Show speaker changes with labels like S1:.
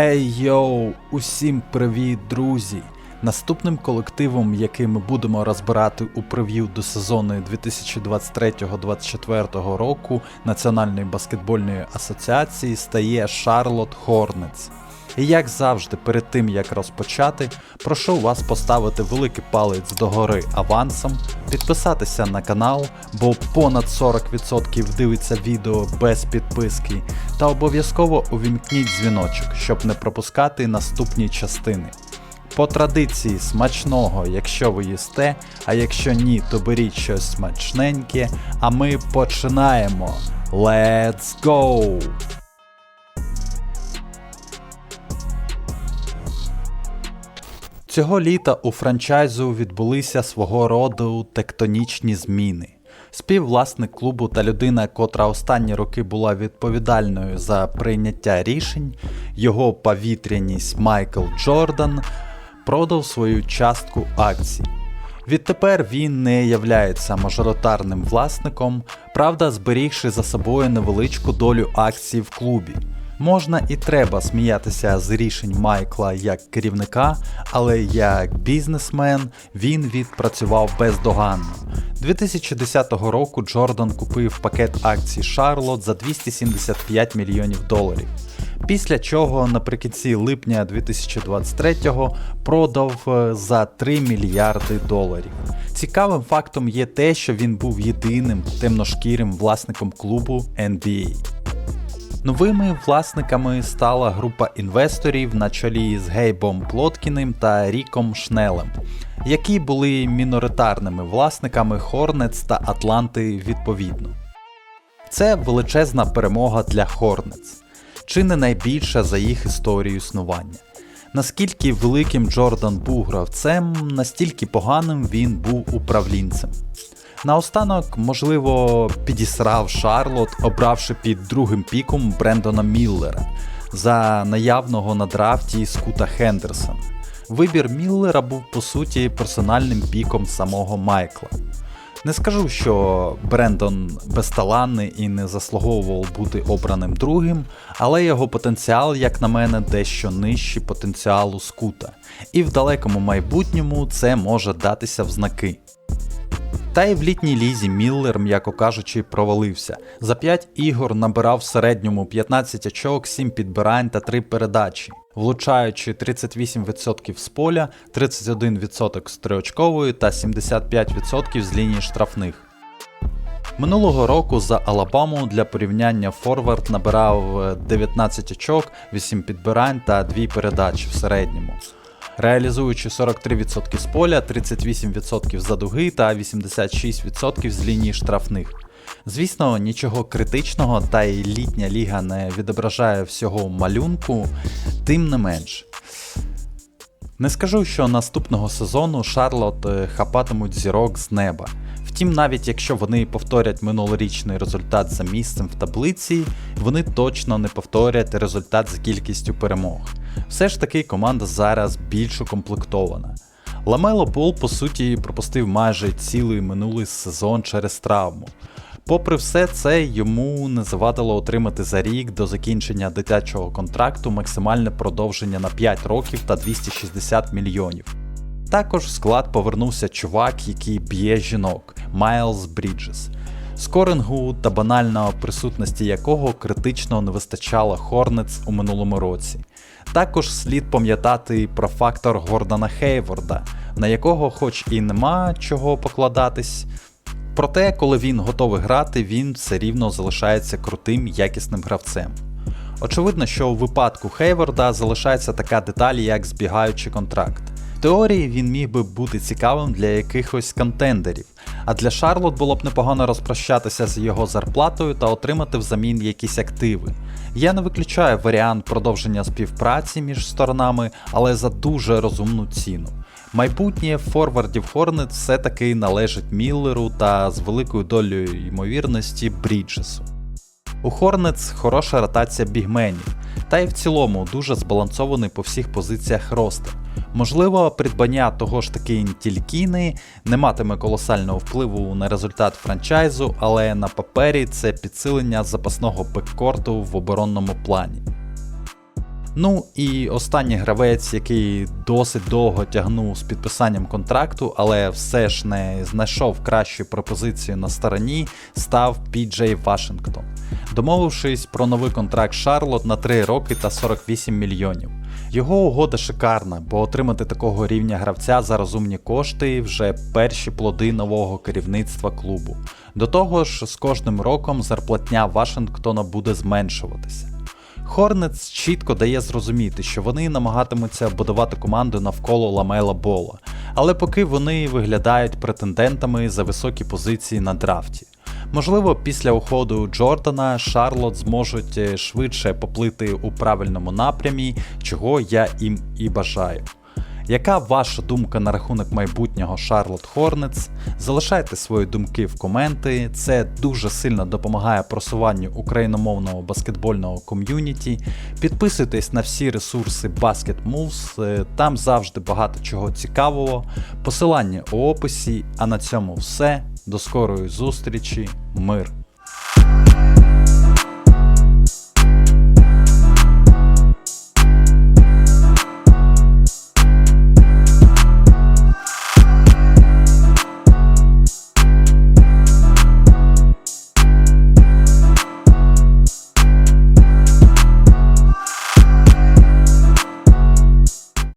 S1: Ей йоу, усім привіт, друзі! Наступним колективом, який ми будемо розбирати у прев'ю до сезону 2023-2024 року Національної баскетбольної асоціації, стає Шарлот Hornets. І як завжди, перед тим як розпочати, прошу вас поставити великий палець догори авансом, підписатися на канал, бо понад 40% дивиться відео без підписки, та обов'язково увімкніть дзвіночок, щоб не пропускати наступні частини. По традиції смачного, якщо ви їсте, а якщо ні, то беріть щось смачненьке, а ми починаємо. Let's go! Цього літа у франчайзу відбулися свого роду тектонічні зміни. Співвласник клубу та людина, котра останні роки була відповідальною за прийняття рішень, його повітряність Майкл Джордан продав свою частку акцій. Відтепер він не являється мажоритарним власником, правда, зберігши за собою невеличку долю акцій в клубі. Можна і треба сміятися з рішень Майкла як керівника, але як бізнесмен він відпрацював бездоганно. 2010 року Джордан купив пакет акцій Charlotte за 275 мільйонів доларів. Після чого наприкінці липня 2023-го продав е, за 3 мільярди доларів. Цікавим фактом є те, що він був єдиним темношкірим власником клубу NBA. Новими власниками стала група інвесторів на чолі з Гейбом Плоткіним та Ріком Шнелем, які були міноритарними власниками Хорнец та Атланти відповідно. Це величезна перемога для Хорнец, чи не найбільша за їх історію існування. Наскільки великим Джордан був гравцем, настільки поганим він був управлінцем. Наостанок, можливо, підісрав Шарлот, обравши під другим піком Брендона Міллера за наявного на драфті Скута Хендерсона. Вибір Міллера був по суті персональним піком самого Майкла. Не скажу, що Брендон безталанний і не заслуговував бути обраним другим, але його потенціал, як на мене, дещо нижчий потенціалу Скута, і в далекому майбутньому це може датися в знаки. Та й в літній лізі Міллер, м'яко кажучи, провалився. За 5 ігор набирав в середньому 15 очок, 7 підбирань та 3 передачі, влучаючи 38% з поля, 31% з триочкової та 75% з лінії штрафних. Минулого року за Алабаму для порівняння Форвард набирав 19 очок, 8 підбирань та 2 передачі в середньому реалізуючи 43% з поля, 38% за дуги та 86% з лінії штрафних. Звісно, нічого критичного, та й літня ліга не відображає всього малюнку, тим не менш. Не скажу, що наступного сезону Шарлот е, хапатимуть зірок з неба. Втім, навіть якщо вони повторять минулорічний результат за місцем в таблиці, вони точно не повторять результат за кількістю перемог. Все ж таки команда зараз більш укомплектована. Ламело Бол, по суті, пропустив майже цілий минулий сезон через травму. Попри все це, йому не завадило отримати за рік до закінчення дитячого контракту максимальне продовження на 5 років та 260 мільйонів. Також в склад повернувся чувак, який б'є жінок Майлз Бріджес, скорингу та банальної присутності якого критично не вистачало Хорнец у минулому році. Також слід пам'ятати про фактор Гордона Хейворда, на якого, хоч і нема чого покладатись. Проте, коли він готовий грати, він все рівно залишається крутим якісним гравцем. Очевидно, що у випадку Хейворда залишається така деталь, як збігаючий контракт. Теорії він міг би бути цікавим для якихось контендерів, а для Шарлот було б непогано розпрощатися з його зарплатою та отримати взамін якісь активи. Я не виключаю варіант продовження співпраці між сторонами, але за дуже розумну ціну. Майбутнє форвардів Хорнет все-таки належить Міллеру та з великою долею ймовірності Бріджесу. У Хорнец хороша ротація бігменів, та й в цілому дуже збалансований по всіх позиціях ростер. Можливо, придбання того ж таки Інтількіни не матиме колосального впливу на результат франчайзу, але на папері це підсилення запасного беккорту в оборонному плані. Ну і останній гравець, який досить довго тягнув з підписанням контракту, але все ж не знайшов кращої пропозиції на стороні, став Піджей Вашингтон. Домовившись про новий контракт Шарлот на 3 роки та 48 мільйонів. Його угода шикарна, бо отримати такого рівня гравця за розумні кошти вже перші плоди нового керівництва клубу. До того ж, з кожним роком зарплатня Вашингтона буде зменшуватися. Хорнец чітко дає зрозуміти, що вони намагатимуться будувати команду навколо Ламела Бола, але поки вони виглядають претендентами за високі позиції на драфті. Можливо, після уходу Джордана Шарлот зможуть е, швидше поплити у правильному напрямі, чого я їм і бажаю. Яка ваша думка на рахунок майбутнього Шарлот Хорнец? Залишайте свої думки в коменти, це дуже сильно допомагає просуванню україномовного баскетбольного ком'юніті. Підписуйтесь на всі ресурси Basket Moves, е, там завжди багато чого цікавого. Посилання у описі. А на цьому все. До скорої зустрічі, мир!